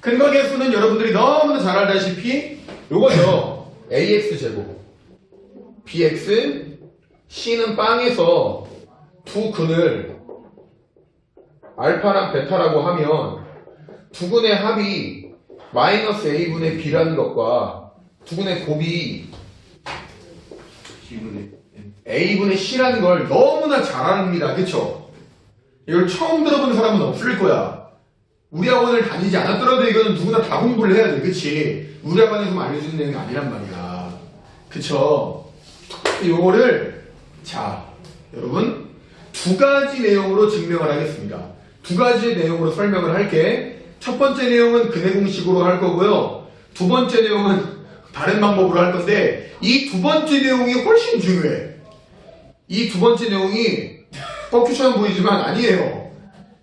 근거 계수는 여러분들이 너무나 잘 알다시피 요거죠. ax 제곱 bx c는 빵에서 두 근을 알파랑 베타라고 하면 두 근의 합이 마이너스 a분의 b라는 것과 두 근의 곱이 a분의 c라는 걸 너무나 잘 압니다. 그쵸? 이걸 처음 들어본 사람은 없을 거야. 우리 학원을 다니지 않았더라도 이거는 누구나 다 공부를 해야 돼. 그치? 우리 학원에서만 알려주는 내용이 아니란 말이야. 그쵸? 요거를, 자, 여러분, 두 가지 내용으로 증명을 하겠습니다. 두 가지의 내용으로 설명을 할게. 첫 번째 내용은 근해 공식으로 할 거고요. 두 번째 내용은 다른 방법으로 할 건데, 이 두 번째 내용이 훨씬 중요해. 이 두 번째 내용이 뻑큐처럼 보이지만 아니에요.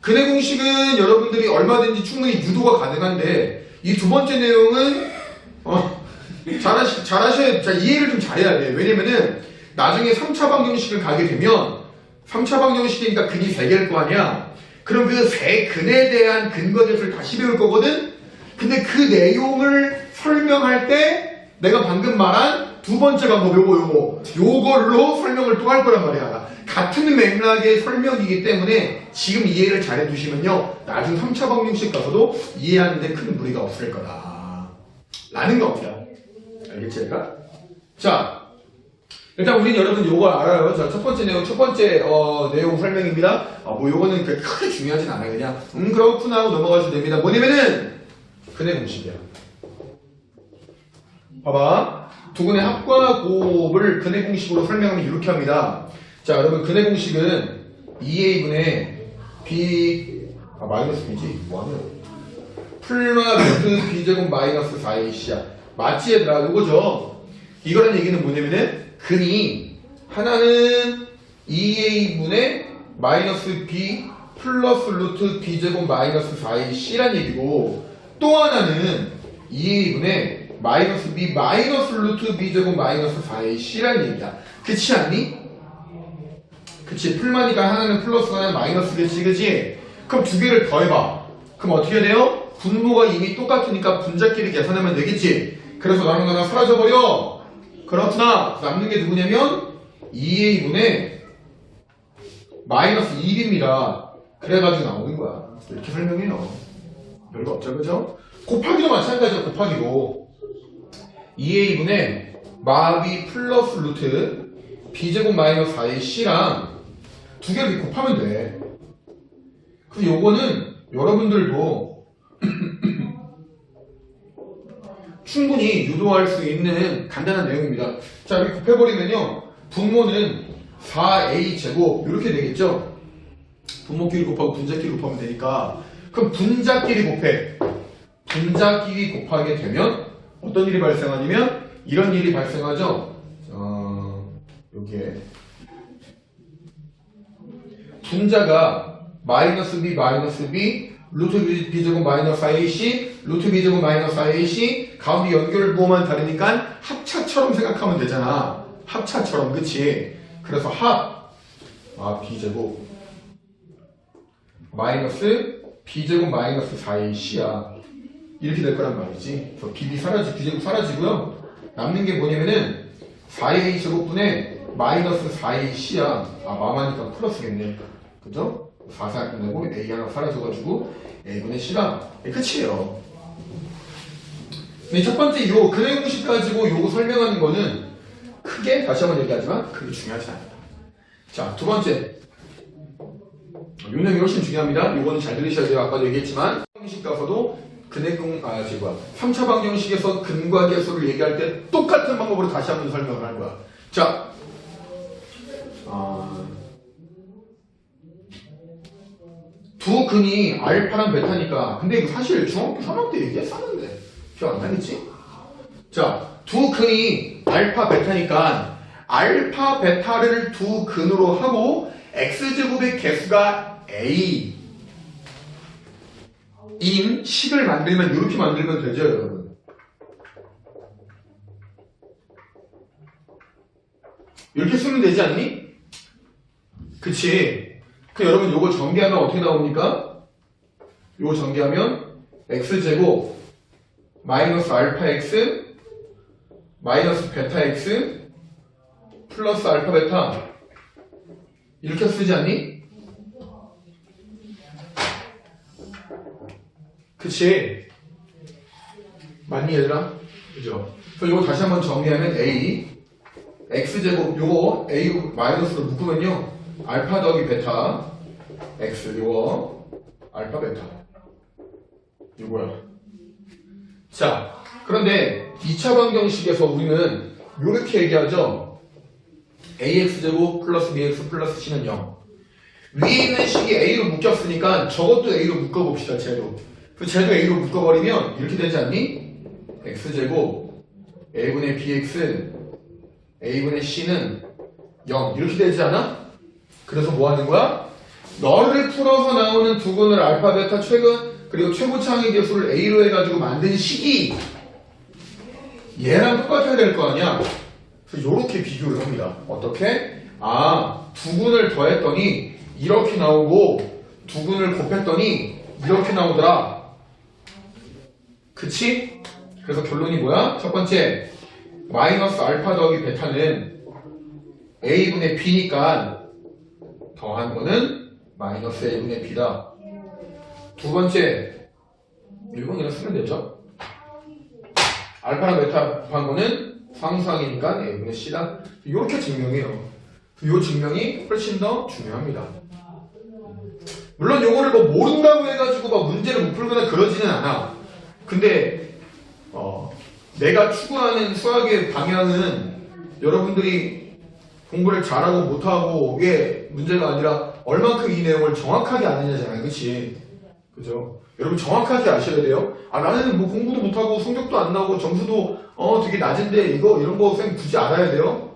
근해 공식은 여러분들이 얼마든지 충분히 유도가 가능한데 이 두 번째 내용은 어, 잘하시, 잘하셔야 자, 이해를 좀 잘해야 돼. 왜냐면은 나중에 3차 방정식을 가게 되면 3차 방정식이니까 근이 3개일 거 아니야. 그럼 그 세 근에 대한 근거제수를 다시 배울 거거든. 근데 그 내용을 설명할 때 내가 방금 말한 두 번째 방법 요거 요거 요걸로 설명을 또 할 거란 말이야. 같은 맥락의 설명이기 때문에 지금 이해를 잘 해두시면요 나중 3차 방정식 가서도 이해하는데 큰 무리가 없을 거다. 라는 겁니다. 알겠지 얘가? 자 일단 우린 여러분 요거 알아요. 자, 첫 번째 내용, 첫 번째 어, 내용 설명입니다. 아, 뭐 요거는 그렇게 크게 중요하진 않아요. 그냥 음 그렇구나 하고 넘어가셔도 됩니다. 뭐냐면은 근해 공식이야. 봐봐. 두 근의 합과 곱을 근해 공식으로 설명하면 이렇게 합니다. 자, 여러분 근해 공식은 2a분의 b 아 마이너스 b지 뭐하냐? 풀마 루트 b제곱 마이너스 4ac야. 맞지 얘들아? 요거죠. 이거라는 얘기는 뭐냐면은 근이 하나는 2a분의 마이너스 b 플러스 루트 b제곱 마이너스 4ac란 얘기고 또 하나는 2a분의 마이너스 b 마이너스 루트 b제곱 마이너스 4ac란 얘기야. 그치 않니? 그치 풀마니까 하나는 플러스가 하나는 마이너스겠지 그치? 그럼 두 개를 더해봐. 그럼 어떻게 돼요? 분모가 이미 똑같으니까 분자끼리 계산하면 되겠지? 그래서 나는 거나 사라져버려. 그렇구나. 남는 게 누구냐면 2a분의 마이너스 1입니다. 그래가지고 나오는 거야. 이렇게 설명해요. 별거 없죠, 그죠? 곱하기도 마찬가지야, 곱하기도. 2a분의 마비 플러스 루트 b제곱 마이너스 4의 c랑 두 개를 곱하면 돼. 그래서 요거는 여러분들도 충분히 유도할 수 있는 간단한 내용입니다. 자, 이렇게 곱해버리면요. 분모는 4a 제곱 이렇게 되겠죠? 분모끼리 곱하고 분자끼리 곱하면 되니까 그럼 분자끼리 곱해. 분자끼리 곱하게 되면 어떤 일이 발생하냐면 이런 일이 발생하죠. 어, 여기에 분자가 마이너스 b 마이너스 b 루트 b b제곱 마이너스 4ac 루트 b제곱 마이너스 4ac 가운데 연결부호만 다르니까 합차처럼 생각하면 되잖아. 합차처럼 그치? 그래서 합 아, b제곱 마이너스 b제곱 마이너스 4ac야. 이렇게 될 거란 말이지. 그래서 bb 사라지 b제곱 사라지고요. 남는 게 뭐냐면은 4a 제곱분의 마이너스 4ac야. 아 마마니까 플러스겠네 그죠? 4, 4 끝내고 A 하나 사라져가지고 A분의 C가 네, 끝이에요. 근데 첫 번째 요 근해 공식 가지고 요거 설명하는 거는 크게 다시 한번 얘기하지만 그게 중요하지 않다. 자, 두 번째. 용량이 훨씬 중요합니다. 요거는 잘 들으셔야 돼요. 아까도 얘기했지만 공식 가서도 근해 공, 아, 뭐야. 3차 방정식에서 근과 계수를 얘기할 때 똑같은 방법으로 다시 한번 설명을 할 거야. 자, 아, 두 근이 알파랑 베타니까. 근데 이거 사실 중학교 3학년 때 얘기했었는데. 기억 안 나겠지? 자, 두 근이 알파 베타니까 알파 베타를 두 근으로 하고 x제곱의 개수가 a. 인 식을 만들면 이렇게 만들면 되죠 여러분. 이렇게 쓰면 되지 않니? 그치? 그 여러분 요거 전개하면 어떻게 나옵니까? 요거 전개하면 x제곱 마이너스 알파 x 마이너스 베타 x 플러스 알파 베타 이렇게 쓰지 않니? 그치? 맞니 얘들아? 그죠? 그래서 이거 다시 한번 정리하면 a x제곱 요거 a 마이너스로 묶으면요 알파 더하기 베타 x 요거 알파 베타 요거야 자 그런데 2차 방정식에서 우리는 요렇게 얘기하죠 ax제곱 플러스 bx 플러스 c는 0 위에 있는 식이 a로 묶였으니까 저것도 a로 묶어봅시다 쟤도 그 쟤도 a로 묶어버리면 이렇게 되지 않니? x제곱 a분의 bx a분의 c는 0 이렇게 되지 않아? 그래서 뭐 하는 거야? 너를 풀어서 나오는 두근을 알파, 베타, 최근 그리고 최고차항의 개수를 a로 해가지고 만든 식이 얘랑 똑같아야 될 거 아니야? 그래서 이렇게 비교를 합니다. 어떻게? 아, 두근을 더했더니 이렇게 나오고 두근을 곱했더니 이렇게 나오더라. 그치? 그래서 결론이 뭐야? 첫 번째, 마이너스 알파 더하기 베타는 a분의 b니까 더한 거는 마이너스 a분의 b다. 두 번째, 1번 그냥 쓰면 되죠? 알파랑 베타 곱한 거는 상수항이니까 a분의 c다. 이렇게 증명해요. 이 증명이 훨씬 더 중요합니다. 물론 요거를 뭐 모른다고 해가지고 막 문제를 못 풀거나 그러지는 않아. 근데 어, 내가 추구하는 수학의 방향은 여러분들이 공부를 잘하고 못하고 이게 문제가 아니라 얼만큼 이 내용을 정확하게 아느냐잖아요. 그치? 그죠? 여러분 정확하게 아셔야 돼요. 아, 나는 뭐 공부도 못하고 성적도 안 나오고 점수도 어, 되게 낮은데 이거, 이런 거 쌤 굳이 알아야 돼요?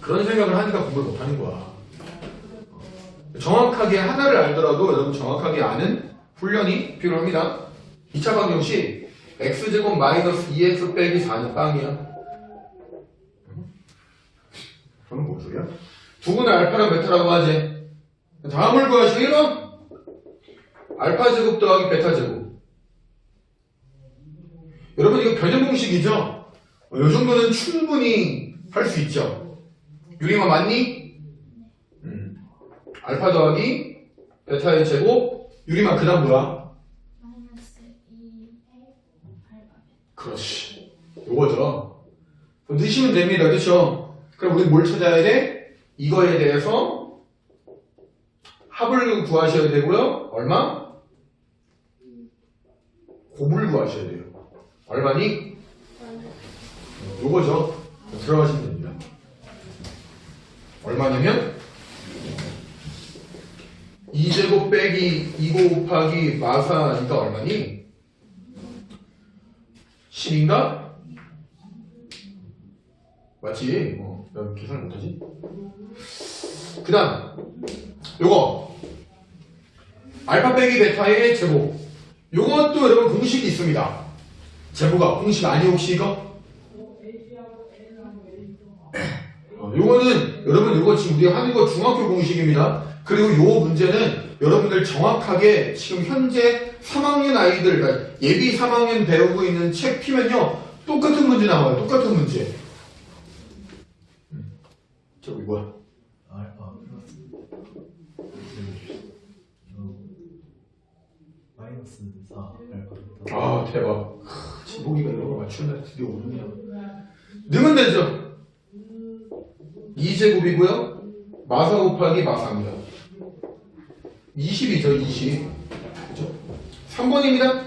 그런 생각을 하니까 공부를 못하는 거야. 정확하게 하나를 알더라도 여러분 정확하게 아는 훈련이 필요합니다. 2차 방정식 x제곱 마이너스 2x 빼기 4는 빵이야. 저는 뭔 소리야? 두분의 알파랑 베타라고 하지. 다음을 구하시오 1번 알파 제곱 더하기 베타 제곱. 여러분 이거 변형 공식이죠? 어, 이 정도는 충분히 할 수 있죠. 유리마 맞니? 음. 알파 더하기 베타의 제곱 유리마 그다음 뭐야? 마이너스 2 알파 그렇지. 요거죠. 넣으시면 됩니다. 그렇죠? 그럼 우리 뭘 찾아야 돼? 이거에 대해서 합을 구하셔야 되고요. 얼마? 곱을 구하셔야 돼요. 얼마니? 요거죠. 들어가시면 됩니다. 얼마냐면 2제곱 빼기 2고 곱하기 마사니까 얼마니? 10인가? 맞지? 어, 나 계산을 못하지? 그 다음, 요거. 알파 빼기 베타의 제곱. 요것도 여러분 공식이 있습니다. 제곱가 공식 아니 혹시 이거? 어, 요거는 여러분 요거 지금 우리가 하는 거 중학교 공식입니다. 그리고 요 문제는 여러분들 정확하게 지금 현재 3학년 아이들 그러니까 예비 3학년 배우고 있는 책 피면요 똑같은 문제 나와요. 똑같은 문제. 음. 저기 뭐야? 알파 플러스 어, 마이너스 4 알파 베타 아 대박. 크, 지복이가 이런 거 맞추는 날 드디어 오르네요. 넣으면 되죠. 2제곱이고요. 마사 곱하기 마사입니다. 20이죠, 20. 그죠? 3번입니다.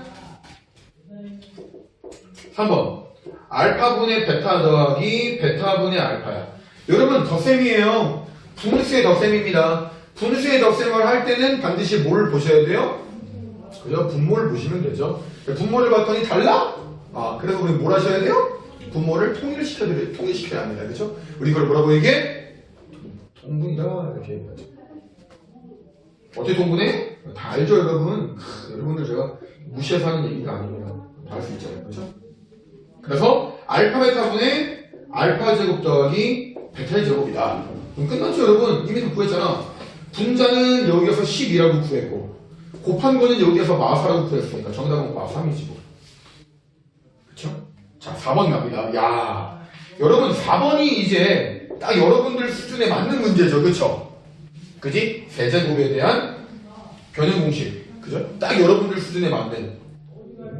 3번. 알파분의 베타 더하기 베타분의 알파야. 여러분, 덧셈이에요. 분수의 덧셈입니다. 분수의 덧셈을 할 때는 반드시 뭘 보셔야 돼요? 그죠? 분모를 보시면 되죠. 분모를 봤더니 달라? 아, 그래서 우리 뭘 하셔야 돼요? 분모를 통일시켜드려, 통일시켜야 합니다. 그죠? 우리 그걸 뭐라고 얘기해? 동분이다. 이렇게 얘기하죠. 어떻게 동분해? 다 알죠, 여러분? 크, 여러분들 제가 무시해서 하는 얘기가 아닙니다. 다알 수 있잖아요. 그죠? 그래서 알파 베타 분의 알파 제곱 더하기 베타의 제곱이다. 그럼 끝났죠, 여러분? 이미 다 구했잖아. 분자는 여기서 10이라고 구했고, 곱한 거는 여기에서 마사라고 구했으니까 정답은 마3이지 뭐. 그쵸? 자, 4번 갑니다. 야, 여러분 4번이 이제 딱 여러분들 수준에 맞는 문제죠. 그쵸? 그지? 세제곱에 대한 변형 공식. 그죠? 딱 여러분들 수준에 맞는.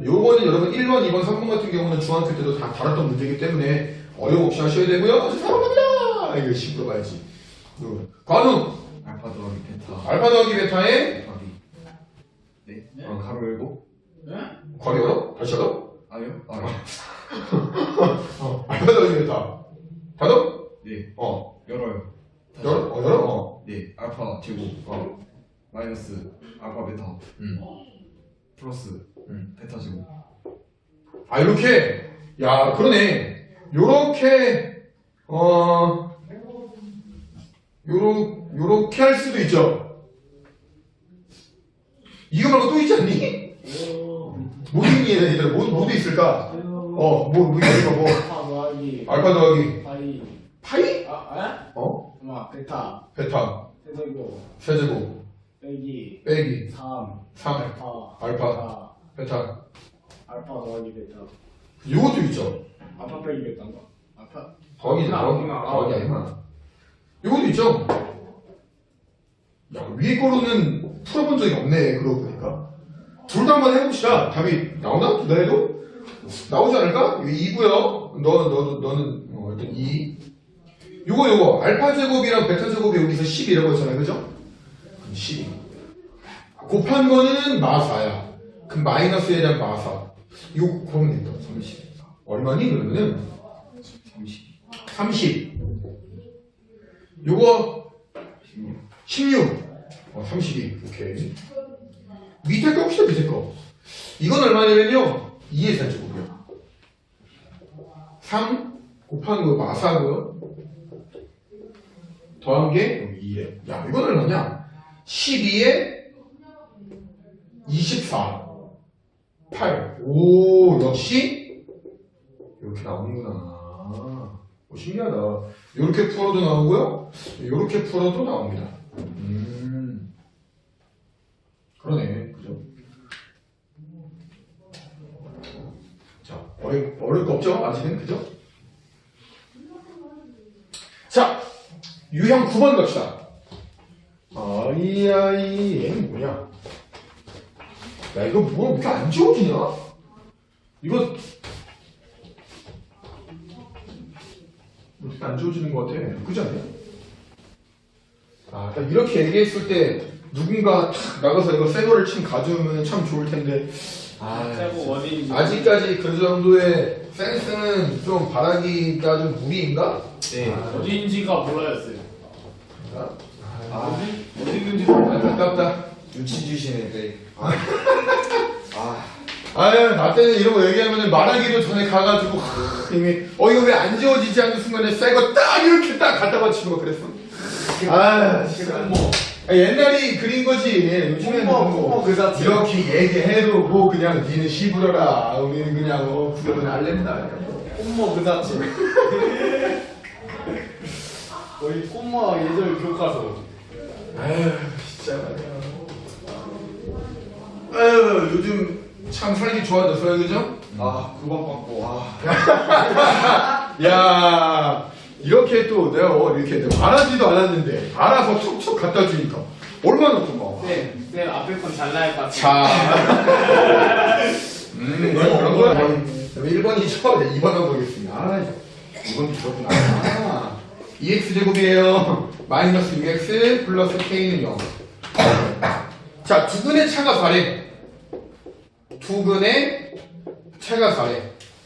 요거는 여러분 1번, 2번, 3번 같은 경우는 중학교 때도 다 다뤘던 문제이기 때문에 어려움 없이 하셔야 되고요. 4번입니다! 이거 씹고 가야지. 요거. 관우! 알파 더하기 베타 알파 더하기 베타의 네? 어, 가로 열고 괄호 열어? 다시 열어? 아요? 아 어. 알파 더하기 베타. 닫어? 네 어. 열어요 다시. 열어? 어, 열어? 어. 네 알파 제곱 어. 마이너스 알파 베타 음. 플러스 음. 베타 제곱 아, 이렇게. 야, 그러네. 요렇게, 어, 요러, 요렇게 할 수도 있죠. 이거 말고 또 있지 않니? 뭐 있니, 얘들? 뭐, 뭐도 있을까? 어, 뭐, 뭐 있을까, 뭐. 베타 더하기 알파 더하기 파이 파이? 아, 에? 어? 막 베타 베타. 세제곱 세제곱. 빼기 빼기. 3 3. 알파 알파. 베타 베타. 알파 더하기 베타 요것도 있죠. 알파 빼기 베타인가? 알파 더하기죠. 더하기. 더하기 아니구나. 요것도 있죠. 야, 위에 거로는 풀어본 적이 없네. 그러고 보니까. 둘 다 한번 해봅시다. 답이 나오나? 둘다 해도? 나오지 않을까? 이거 2고요. 너, 너, 너는, 어, 일단 2. 요거, 요거. 알파 제곱이랑 베타 제곱이 여기서 10이라고 했잖아요. 그죠? 그럼 12. 곱한 거는 마사야. 그럼 마이너스에 대한 마사. 이거 그러면 된다. 30. 얼마니? 그러면은 30 30. 요거 16 16. 어, 32. 오케이. 밑에 거 봅시다, 밑에 거. 이건 얼마냐면요. 2의 세제곱이요. 3 곱한 거 마사고요. 더한 게 2에. 야, 이건 얼마냐? 12에 24. 8. 오, 역시 이렇게 나오는구나. 오, 신기하다. 이렇게 풀어도 나오고요. 이렇게 풀어도 나옵니다. 음. 그러네. 그죠? 자, 어려, 어려울 거 없죠? 아직은, 그죠? 자, 유형 9번 갑시다. 아이, 아이, 얘는 뭐냐? 야, 이거 뭐, 이렇게 안 지워지냐? 이거, 이렇게 안 지워지는 것 같아. 그지 않냐? 아, 딱 이렇게 얘기했을 때, 누군가 탁 나가서 이거 새 거를 참 가져오면 참 좋을 텐데, 아, 아직까지 그 정도의 센스는 좀 바라기가 좀 무리인가? 네. 어디인지가 몰라였어요. 아, 어디? 어디 있는지 몰라요. 안타깝다. 눈치 주시네 네 아, 아유, 나 때는 이런 거 얘기하면 말하기도 전에 가가지고, 하, 이미, 어, 이거 왜 안 지워지지 않는 순간에 새거 딱 이렇게 딱 갖다 바치고 그랬어. 아, 진짜. 뭐. 아, 옛날이 그린 거지. 요즘에는 꼼모, 뭐, 그 자체. 이렇게 얘기해도 뭐 그냥 니는 시부러라. 우리는 그냥 어, 구경은 알랜다. 꽃모 그 자체 거의 꽃모 예절 교과서 아유, 진짜 말이야. 아유, 요즘 참 살기 좋아졌어요, 그죠? 아 구박 받고 아 야, 이렇게 또 내가 어, 이렇게 말하지도 않았는데 알아서 툭툭 갖다 주니까 얼마나 고마워. 쌤, 쌤 앞에 건 잘나야 것 같아 자, 음, 넌 그런 거야. 1번이죠? 2번 한번 보겠습니다. 아, 2번 그렇구나. 아, 2x 제곱이에요. 마이너스 6x 플러스 k는 0. 자, 두 근의 차가 4래. 두 근의 차가 4래.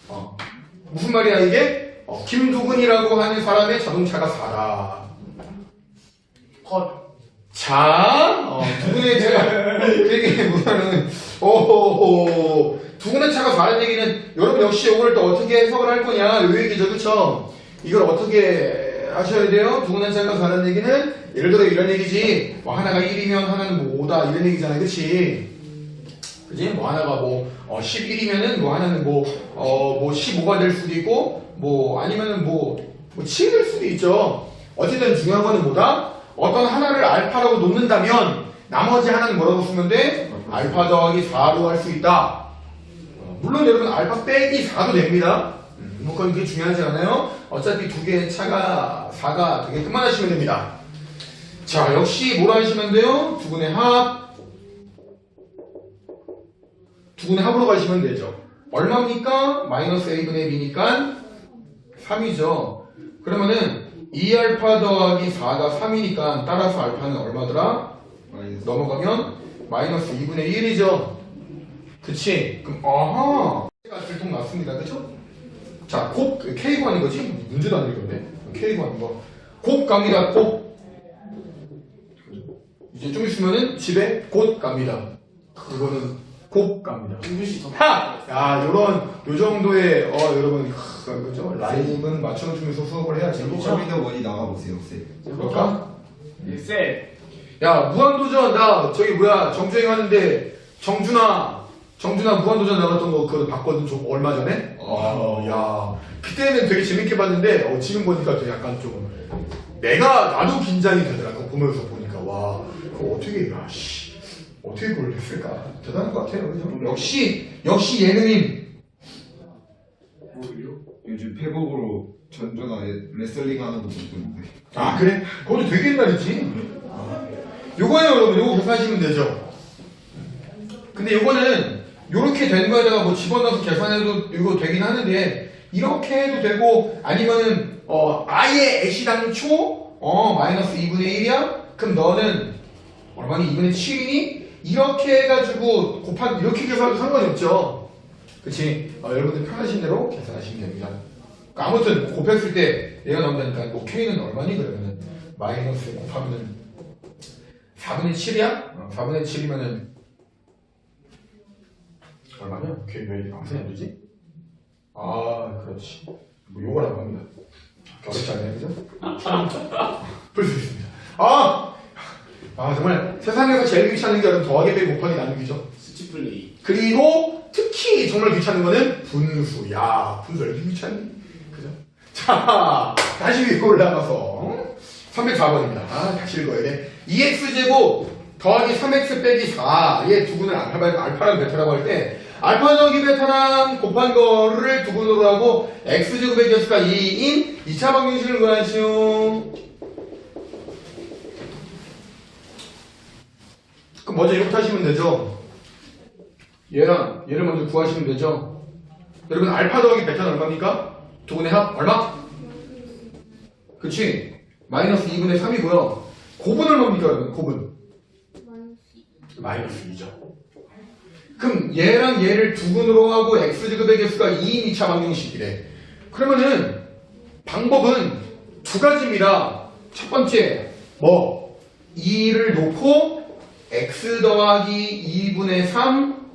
어. 무슨 말이야, 이게? 어, 김두근이라고 하는 사람의 자동차가 4라. 컷 자, 어, 두근의 차가 되게 뭐냐면, 오호호. 두근의 차가 4라는 얘기는 여러분 역시 이걸 또 어떻게 해석을 할 거냐, 요 얘기죠, 그쵸? 이걸 어떻게 하셔야 돼요? 두근의 차가 4라는 얘기는 예를 들어 이런 얘기지. 뭐 하나가 1이면 하나는 뭐 5다, 이런 얘기잖아, 그치? 그지? 뭐 하나가 뭐, 어, 11이면은 뭐 하나는 뭐, 어, 뭐 15가 될 수도 있고, 뭐 아니면은 뭐, 뭐 7이 될 수도 있죠. 어쨌든 중요한 거는 뭐다? 어떤 하나를 알파라고 놓는다면, 나머지 하나는 뭐라고 쓰면 돼? 알파 더하기 4로 할 수 있다. 어, 물론 여러분 알파 빼기 4도 됩니다. 음, 뭐 그건 그게 중요하지 않아요. 어차피 두 개의 차가 4가 되게끔만 하시면 됩니다. 자 역시 뭐라 하시면 돼요? 두 분의 합 두 분의 합으로 가시면 되죠. 얼마입니까? 마이너스 a분의 b니까 3이죠. 그러면은 2알파 더하기 4가 3이니까 따라서 알파는 얼마더라? 넘어가면 마이너스 2분의 1이죠. 그치? 그럼 아하 가 들통 났습니다. 그쵸? 자, 곱 K 구하는 거지? 문제도 안 되겠네. K 구하는 거. 곱 갑니다. 곱. 이제 좀 있으면은 집에 곧 갑니다. 그거는 곱 갑니다. 김규씨 더. 하! 야, 요런, 요 정도의, 어, 여러분, 크, 그죠? 라임은 맞춰주면서 수업을 해야지. 컴퓨터 원이 나가보세요 쌤 그럴까? 쌤. 야 무한도전 나 저기 뭐야 정주행 하는데 정준아 정준아 무한도전 나갔던 거 그거 봤거든 좀 얼마 전에 어, 야 그때는 되게 재밌게 봤는데 어, 지금 보니까 좀 약간 좀 내가 나도 긴장이 되더라 그거 보면서 보니까 와 그거 어떻게 야 씨 어떻게 그걸 했을까? 대단한 것 같아요 그죠? 역시 역시 예능인? 요즘 페북으로 전전아 레슬링 하는 거 보고 있는데. 아 그래? 그것도 되게 옛날이지. 요거예요 여러분. 요거 계산하시면 되죠. 근데 요거는 요렇게 된 거에다가 뭐 집어넣어서 계산해도 이거 되긴 하는데 이렇게 해도 되고 아니면은 어 아예 애시당초 어 마이너스 2분의 1이야? 그럼 너는 얼마니? 2분의 7이니? 이렇게 해가지고 곱한 이렇게 계산해도 상관이 없죠 그치 어, 여러분들 편하신 대로 계산하시면 됩니다 그러니까 아무튼 곱했을 때 얘가 나온다니까 뭐 K는 얼마니 그러면은 마이너스 곱하면은 4분의 7이야? 4분의 7이면은 얼마냐? K 왜 방송이 안 되지? 아 그렇지 뭐 요거라고 합니다 어렵지 않네요 그죠? 풀수 있습니다 아! 아 정말 세상에서 제일 귀찮은 게 여러분 더하기 빼기 곱하기 나누기죠 스치 플레이. 그리고 특히 정말 귀찮은 거는 분수. 야, 분수 왜 이렇게 귀찮니? 그죠? 자, 다시 위로 올라가서 304번입니다. 아, 다시 읽어야 돼. 2x제곱 더하기 3x 빼기 4의 두분을 알파, 알파랑 베타라고 할 때 알파 더하기 베타랑 곱한 거를 두분으로 하고 x제곱의 개수가 2인 2차 방정식을 구하시오. 그럼 먼저 이렇게 하시면 되죠. 얘랑 얘를 먼저 구하시면 되죠. 여러분 알파 더하기 베타는 얼마입니까? 두 분의 합 얼마? 그치? 마이너스 2분의 3이고요. 곱은 얼마입니까 여러분? 곱은? 마이너스 2죠. 그럼 얘랑 얘를 두 분으로 하고 x제곱의 개수가 2인 2차 방정식이래. 그러면은 방법은 두 가지입니다. 첫 번째 뭐 2를 놓고 x 더하기 2분의 3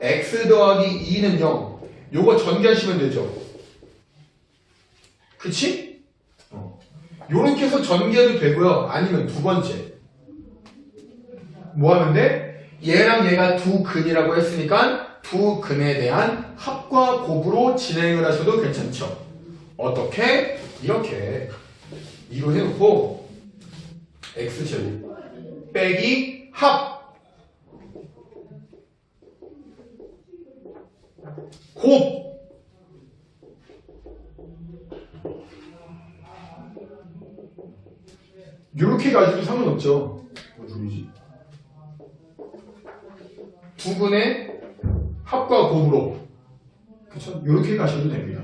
x 더하기 2는 0 요거 전개하시면 되죠 그치? 어. 요렇게 해서 전개해도 되고요 아니면 두 번째 뭐 하면 돼? 얘랑 얘가 두 근이라고 했으니까 두 근에 대한 합과 곱으로 진행을 하셔도 괜찮죠 어떻게? 이렇게 2로 해놓고 x제곱 빼기 합 곱. 이렇게 가지고 상관없죠. 뭐 누르지? 두 분의 합과 곱으로. 그쵸? 이렇게 가셔도 됩니다.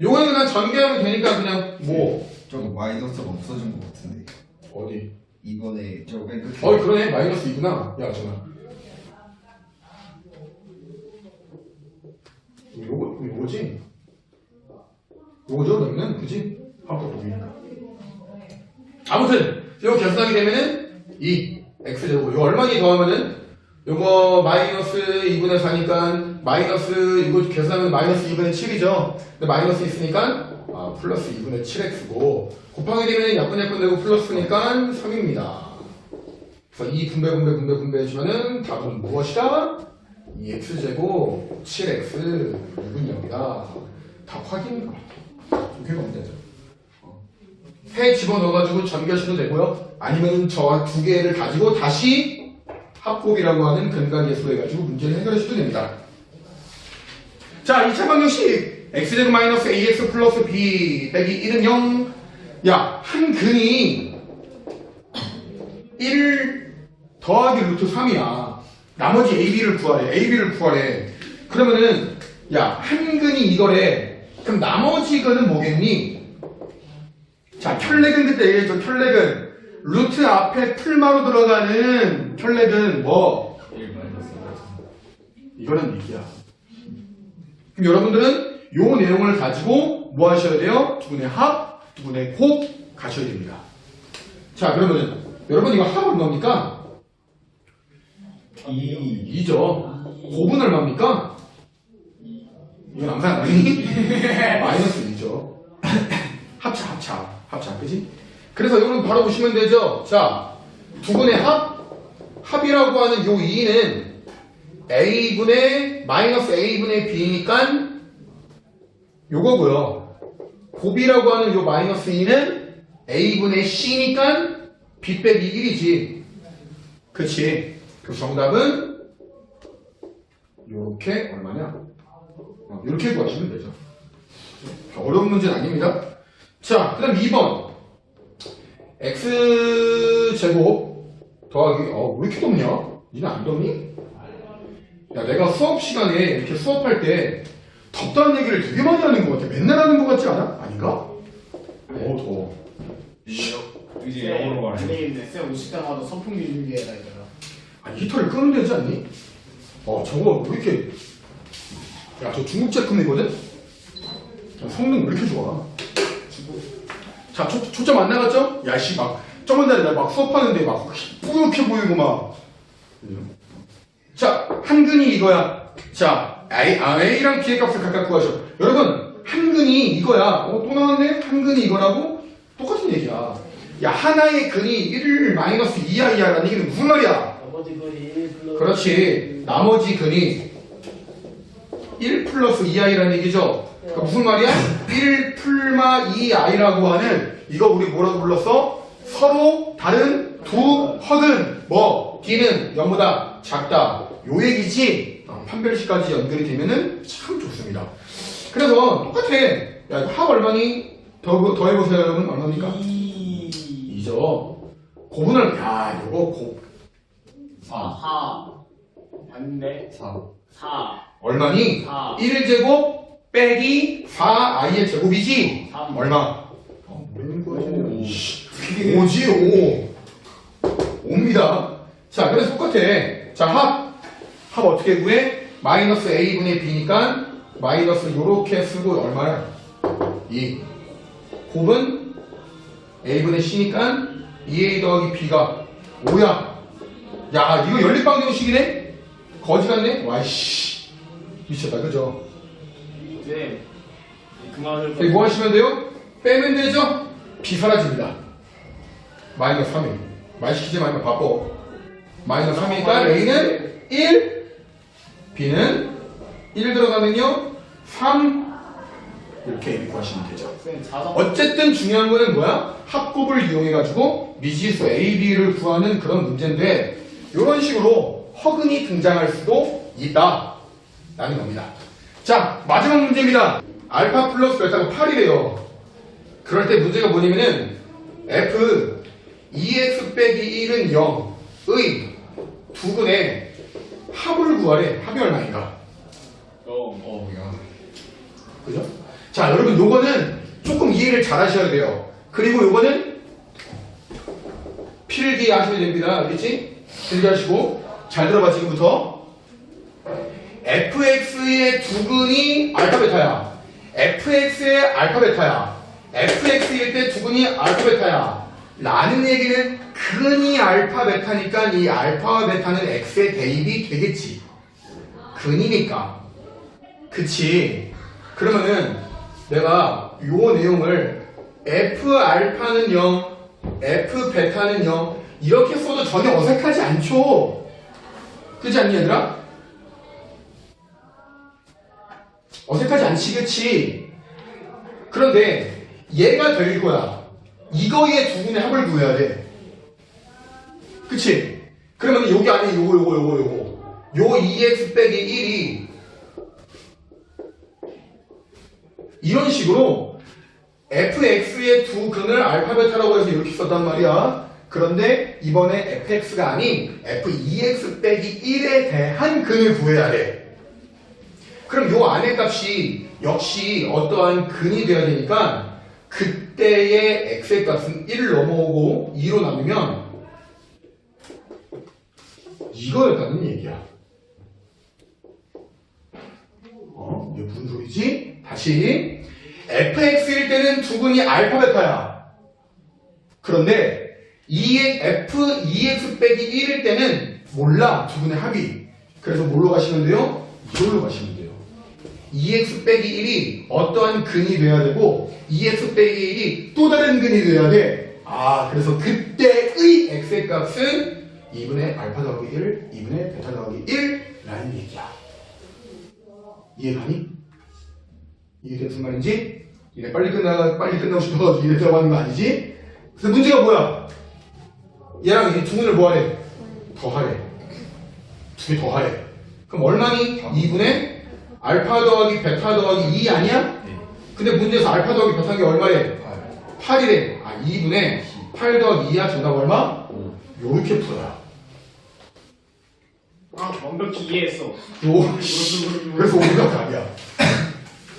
요거는 그냥 전개하면 되니까 그냥 뭐 저거 마이너스가 없어진 것 같은데 어디? 이번에 맨 끝에 어 그러네 마이너스 2구나. 야 전화. 요거 이거 뭐지? 요거죠 너는 그지? 합과 곱이니까. 아무튼 이거 계산하게 되면은 2 x 제곱 이거 얼마니 더하면은 요거 마이너스 2분의 4니까 마이너스 이거 계산하면 마이너스 2분의 7이죠 근데 마이너스 있으니까 아, 플러스 2분의 7x고 곱하게 되면 약분 약분 되고 플러스니까 3입니다 그래서 2 분배 분배 분배 분배 해주면은 답은 무엇이다? 2x제곱 7x 6은 0이다 답 확인 이렇게 가면 되죠 해 집어넣어가지고 전개하셔도 되고요. 아니면 저와 두 개를 가지고 다시 합곱이라고 하는 근각예수로 해가지고 문제를 해결하셔도 됩니다. 자, 2차 방정식 x제곱 마이너스 ax 플러스 b 빼기 1은 0. 야, 한 근이 1 더하기 루트 3이야. 나머지 ab를 구하래. ab를 구하래. 그러면은 야, 한 근이 이거래. 그럼 나머지 근은 뭐겠니? 자, 혈렉은 그때 얘기했죠. 혈렉은 루트 앞에 풀마로 들어가는 혈렉은 뭐? 1 마이너스 이거는 얘기야. 그럼 여러분들은 요 내용을 가지고 뭐 하셔야 돼요? 두 분의 합, 두 분의 곱 가셔야 됩니다. 자, 그러면은 여러분 이거 합 얼마입니까? 2 2죠. 곱은 얼마입니까? 이건 항상? 마이너스 2죠. 합차, 합차, 합차, 그지? 그래서 이거는 바로 보시면 되죠. 자, 두 분의 합, 합이라고 하는 요 2는 a분의 마이너스 a분의 b니까 요거고요. 곱이라고 하는 요 마이너스 2는 a분의 c니까 b 빼기 1이지. 그치? 그 정답은 요렇게 얼마냐? 어, 요렇게 구하시면 되죠. 어려운 문제는 아닙니다. 자, 그 다음 2번. x제곱 더하기, 어, 왜 이렇게 덥냐? 니는 안 덥니? 야, 내가 수업 시간에 이렇게 수업할 때 덥다는 얘기를 되게 많이 하는 것 같아. 맨날 하는 것 같지 않아? 아닌가? 어, 더워. 이제 쌤, 영어로 말해 선생님들 쌤 오실 때마다 선풍기 준비해라 이거라. 아, 히터를 끄면 되지 않니? 어, 저거 왜 이렇게. 야, 저 중국 제품이거든? 야, 성능 왜 이렇게 좋아? 자, 초, 초점 안 나갔죠? 야, 씨, 막, 저번 달에 나 막 수업하는데 막 뿌옇게 보이고 막. 자, 한근이 이거야. 자, A, 아, A랑 B의 값을 각각 구하셔. 여러분, 한근이 이거야. 어, 또 나왔네? 한근이 이거라고? 똑같은 얘기야. 야, 하나의 근이 1 마이너스 2i야라는 얘기는 무슨 말이야? 거리 플러스. 그렇지. 나머지 근이 1 플러스 2i라는 얘기죠. 그러니까 무슨 말이야? 1 풀마 2i라고 하는 이거 우리 뭐라고 불렀어? 서로 다른 두 허근 뭐 D는 0보다 작다. 요 얘기지. 어, 판별식까지 연결이 되면은 참 좋습니다. 그래서 똑같아. 야, 이거 합 얼마니? 더, 더 해보세요, 여러분. 얼마입니까? 2. 2죠. 고분을, 야, 요거 곱. 4 하. 맞네. 4 4. 얼마니? 사. 1제곱 빼기 4i의 제곱이지? 삼. 얼마? 어, 왜 구하시냐? 오. 씨, 5지, 5. 5입니다. 자, 그래서 똑같아. 자, 합. 합 어떻게 구해? 마이너스 a분의 b니까 마이너스 요렇게 쓰고 얼마야? 2. 곱은 a분의 c니까 2a 더하기 b가 5야. 야, 이거 연립방 정식이네? 거지 같네? 와이씨. 미쳤다, 그죠? 쌤. 그만을. 여기 뭐 하시면 돼요? 빼면 되죠? B 사라집니다. 마이너스 3이. 말 시키지 말고 바꿔. 마이너스 3이니까 A는 1, B는 1 들어가면요, 3, 이렇게 A 구하시면 되죠. 어쨌든 중요한 거는 뭐야? 합곱을 이용해가지고 미지수 A, B를 구하는 그런 문제인데, 이런 식으로 허근이 등장할 수도 있다. 라는 겁니다. 자, 마지막 문제입니다. 알파 플러스 베타가 8이래요. 그럴 때 문제가 뭐냐면은, F 2x 빼기 1은 0의 두 근의 합을 구하래. 합이 얼마인가? 어. 어, 야. 그죠? 자, 여러분, 요거는 조금 이해를 잘 하셔야 돼요. 그리고 요거는 필기 하셔야 됩니다. 알겠지? 필기 하시고. 잘 들어봐, 지금부터. fx의 두 근이 알파 베타야. fx의 알파 베타야. fx일 때 두 근이 알파 베타야. 라는 얘기는 근이 알파 베타니까 이 알파와 베타는 x의 대입이 되겠지. 근이니까. 그치. 그러면은 내가 요 내용을 f 알파는 0, f 베타는 0 이렇게 써도 전혀 어색하지 않죠. 그지 않니 얘들아? 어색하지 않지 그치? 그런데 얘가 될 거야. 이거의 두 분의 합을 구해야 돼. 그치? 그러면 여기 안에 요거 요거 요거 요거 요 2x 빼기 1이 이런 식으로 fx의 두 근을 알파 베타라고 해서 이렇게 썼단 말이야. 그런데 이번에 fx가 아닌 f2x 빼기 1에 대한 근을 구해야 돼. 그럼 요 안의 값이 역시 어떠한 근이 돼야 되니까 그때의 x의 값은 1을 넘어오고 2로 나누면 이거였다는 얘기야. 어? 이게 무슨 소리지? 다시 fx일 때는 두근이 알파 베타야. 그런데 2의 f 2x 빼기 1일 때는 몰라 두근의 합이. 그래서 뭘로 가시면 돼요? 이걸로 가시면 돼요. 2x 빼기 1이 어떠한 근이 돼야 되고 2x 빼기 1이 또 다른 근이 돼야 돼. 아 그래서 그때의 x의 값은 2분의 알파 더하기 1, 2분의 베타 더하기 1라는 얘기야. 이해가니? 이게 무슨 말인지? 이래 빨리 끝나 빨리 끝나고 싶어가지고 이래 들어가는 거 아니지? 그래서 문제가 뭐야? 얘랑 이 두 분을 뭐하래? 더하래. 두 개 더하래. 그럼 얼마니? 2분의 알파 더하기 베타 더하기 2 아니야? 네. 근데 문제에서 알파 더하기 베타인 게 얼마래? 8 8이래. 아 2분의 8 더하기 2야 정답 얼마? 요렇게 풀어요. 아 완벽히 이해했어 요 그래서 오가 답이야.